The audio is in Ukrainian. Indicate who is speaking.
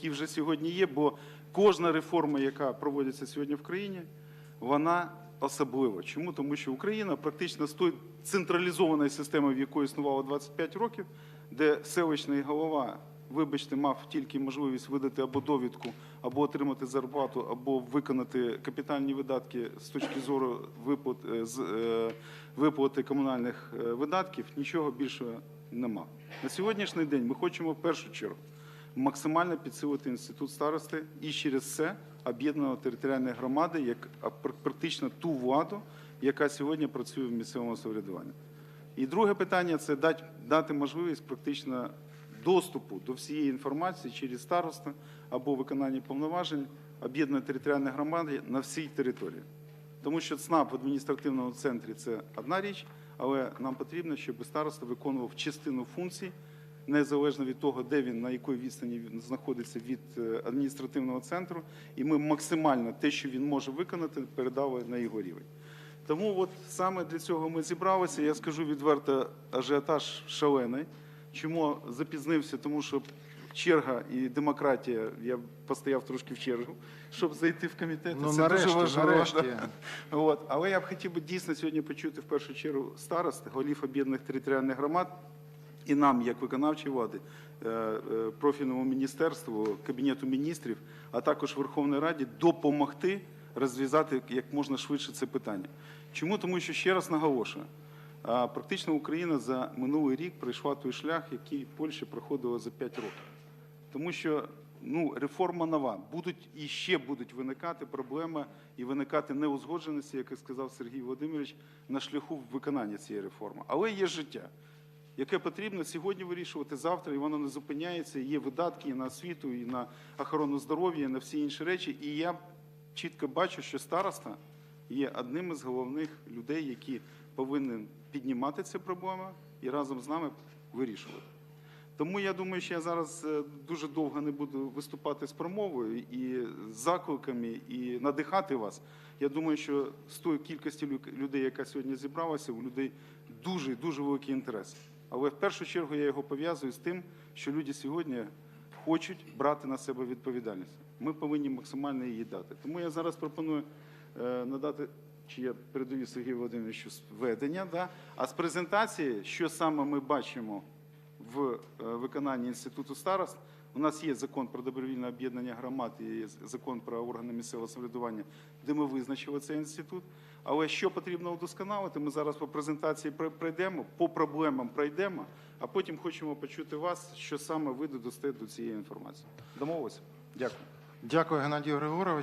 Speaker 1: які вже сьогодні є, бо кожна реформа, яка проводиться сьогодні в країні, вона особлива. Чому? Тому що Україна практично з тої централізованої системи, в якої існувало 25 років, де селищний голова, вибачте, мав тільки можливість видати або довідку, або отримати зарплату, або виконати капітальні видатки з точки зору виплат, е, з, е, виплати комунальних е, видатків, нічого більшого нема. На сьогоднішній день ми хочемо в першу чергу максимально підсилити інститут старости і через це об'єднано територіальної громади як практично ту владу, яка сьогодні працює в місцевому самоврядуванні. І друге питання це дати, дати можливість практично доступу до всієї інформації через староста або виконання повноважень об'єднаної територіальної громади на всій території. Тому що ЦНАП в адміністративному центрі це одна річ, але нам потрібно, щоб староста виконував частину функцій, незалежно від того, де він, на якій відстані він знаходиться від е, адміністративного центру, і ми максимально те, що він може виконати, передали на його рівень. Тому от саме для цього ми зібралися. Я скажу відверто, ажіотаж шалений. Чому запізнився? Тому що черга і демократія. Я постояв трошки в чергу, щоб зайти в комітет.
Speaker 2: Ну,
Speaker 1: Це
Speaker 2: нарешті,
Speaker 1: дуже важливо.
Speaker 2: нарешті.
Speaker 1: От. Але я б хотів би дійсно сьогодні почути в першу чергу старост, голів об'єднаних територіальних громад, і нам, як виконавчій влади, е, е, профільному міністерству, кабінету міністрів, а також Верховній Раді допомогти розв'язати як можна швидше це питання. Чому? Тому що ще раз наголошую. Практично Україна за минулий рік пройшла той шлях, який Польща проходила за 5 років. Тому що ну, реформа нова. Будуть і ще будуть виникати проблеми і виникати неузгодженості, як і сказав Сергій Володимирович, на шляху виконання цієї реформи. Але є життя, яке потрібно сьогодні вирішувати завтра, і воно не зупиняється. Є видатки і на освіту, і на охорону здоров'я, і на всі інші речі. І я чітко бачу, що староста є одним із головних людей, які повинні піднімати ці проблеми і разом з нами вирішувати. Тому я думаю, що я зараз е, дуже довго не буду виступати з промовою і закликами і надихати вас. Я думаю, що з тої кількості лю- людей, яка сьогодні зібралася, у людей дуже дуже великий інтерес. Але в першу чергу я його пов'язую з тим, що люди сьогодні хочуть брати на себе відповідальність. Ми повинні максимально її дати. Тому я зараз пропоную е, надати. Чи я передаю Сергію Володимировичу з ведення, да? а з презентації, що саме ми бачимо в е, виконанні інституту старост. У нас є закон про добровільне об'єднання громад є закон про органи місцевого самоврядування, де ми визначили цей інститут. Але що потрібно удосконалити, ми зараз по презентації прой- пройдемо, по проблемам пройдемо, а потім хочемо почути вас, що саме ви додасте до цієї інформації. Домовилися? Дякую.
Speaker 2: Дякую, Геннадію Григоровичу.